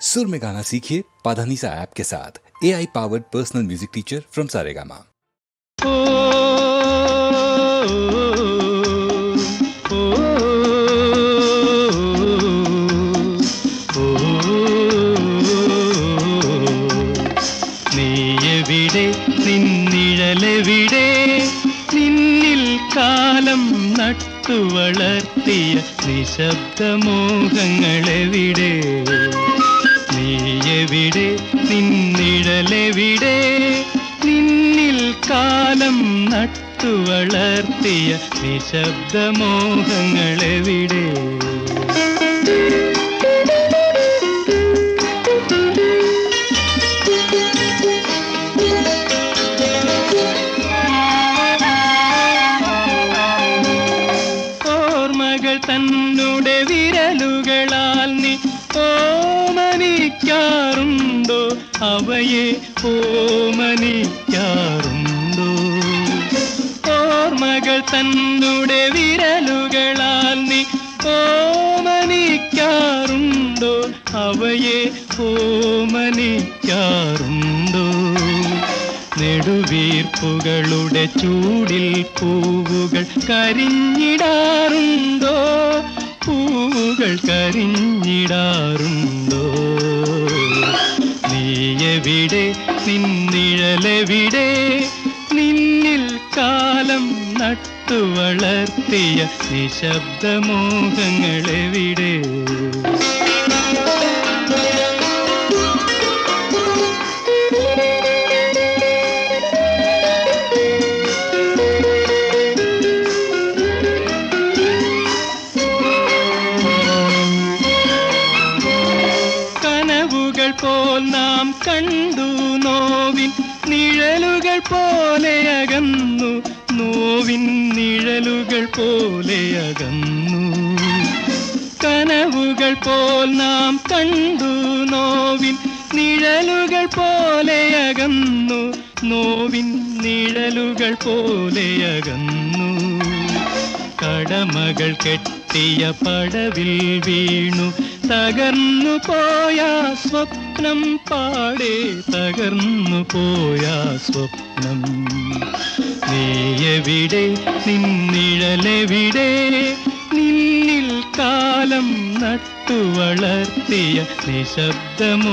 सुर में गाना सीखिए पाधानीसा ऐप के साथ A I powered personal music teacher from Saregama ഓ ഓ നീയെവിടെ നിന്നിഴലെവിടെ നിന്നിൽ കാലം നട്ടു വളർത്തിയ നിശബ്ദമോഹങ്ങളെവിടെ നട്ടു വളർത്തിയ നിശബ്ദമോഹങ്ങളെവിടെ? ഓർമ്മകൾ തന്നുടെ വിരലുകളാൽ നീ ഓമനിക്കാറുണ്ടോ? അവയെ ഓമനിക്കാറുണ്ടോ ഓർമ്മകൾ തന്നുടെ വിരലുകളാൽ നീ ഓമനിക്കാറുണ്ടോ? അവയെ ഓമനിക്കാറുണ്ടോ? നെടുവീർപ്പുകളുടെ ചൂടിൽ പൂവുകൾ കരിഞ്ഞിടാറുണ്ടോ? പൂവുകൾ കരിഞ്ഞിടാറുണ്ടോ? നീയെവിടെ? നിന്നിഴലെവിടെ? നട്ടു വളർത്തിയ നിശബ്ദമോഹങ്ങളെവിടെ കനവുകൾ പോൽ നാം കണ്ടു നോവിൻ നിഴലുകൾ പോലെ അകന്നു നിഴലുകൾ പോലെ അകന്നു. കനവുകൾ പോൽ നാം കണ്ടു. നോവിൻ നിഴലുകൾ പോലെ അകന്നു. നോവിൻ നിഴലുകൾ പോലെ അകന്നു. കടമകൾ കെട്ടിയ പടവിൽ വീണു. തകർന്നു പോയ സ്വപ്നം പാടെ തകർന്നു പോയ സ്വപ്നം. നീയെവിടെ നിന്നിഴലെവിടെ? നിന്നിൽ കാലം നട്ടു വളർത്തിയ നിശബ്ദമോഹങ്ങളെവിടെ?